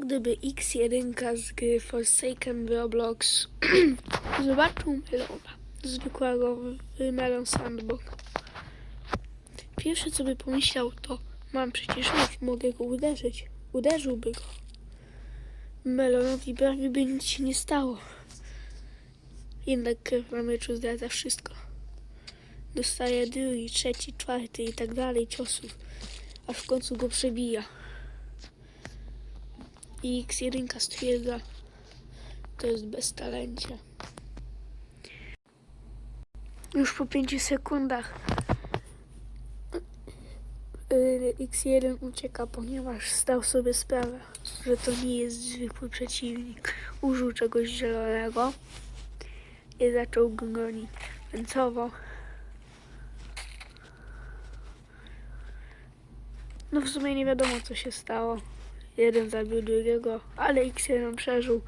Gdyby X1 z gry Forsaken Roblox zobaczył melona, zwykłego Melon Sandbox, pierwsze co by pomyślał to mam przecież nóż, mogę go uderzyć. Uderzyłby go. Melonowi prawie by nic się nie stało. Jednak krew na meczu zdradza wszystko. Dostaje drugi, trzeci, czwarty i tak dalej ciosów, aż w końcu go przebija. I X1 stwierdza, to jest bez talencie. Już po 5 sekundach y, X1 ucieka, ponieważ zdał sobie sprawę, że to nie jest zwykły przeciwnik. Użył czegoś zielonego i zaczął go gonić. Końcowo No w sumie nie wiadomo co się stało. Jeden zabił drugiego, ale X1 przeżył,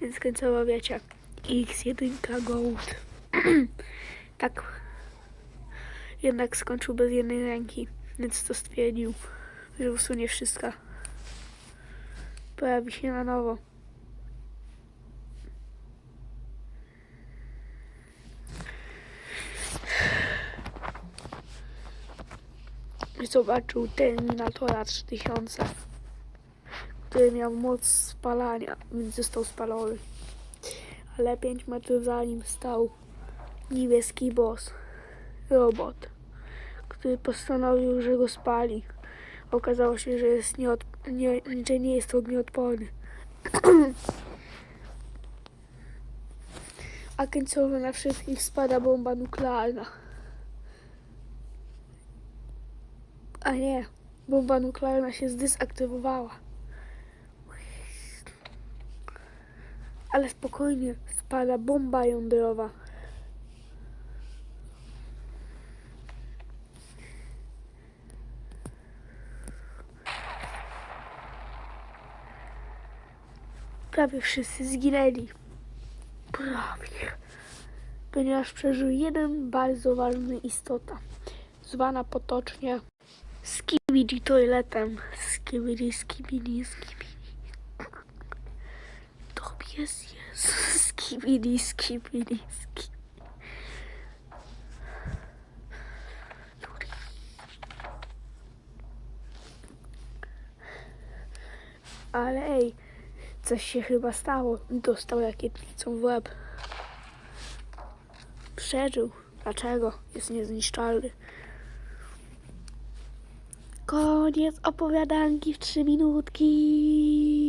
więc końcowo wiecie. X1 Gold. tak. Jednak skończył bez jednej ręki, więc to stwierdził, że usunie wszystko. Pojawi się na nowo. Zobaczył Terminatora 3000 który miał moc spalania, więc został spalony. Ale 5 metrów za nim stał niebieski boss, robot, który postanowił, że go spali. Okazało się, że, jest nieod... nie, że nie jest ognioodporny. A końcowo na wszystkich spada bomba nuklearna. A nie, bomba nuklearna się zdezaktywowała. Ale spokojnie, spada bomba jądrowa. Prawie wszyscy zginęli. Prawie. Ponieważ przeżył jeden bardzo ważny istota, zwana potocznie Skibidi Toiletem. Skibidi, skibidi, skibidi. Tobias jest skibidi, skibidi, skibidi. Ale ej, coś się chyba stało. Dostał rakietnicą w łeb. Przeżył. Dlaczego? Jest niezniszczalny. Koniec opowiadanki w trzy minutki.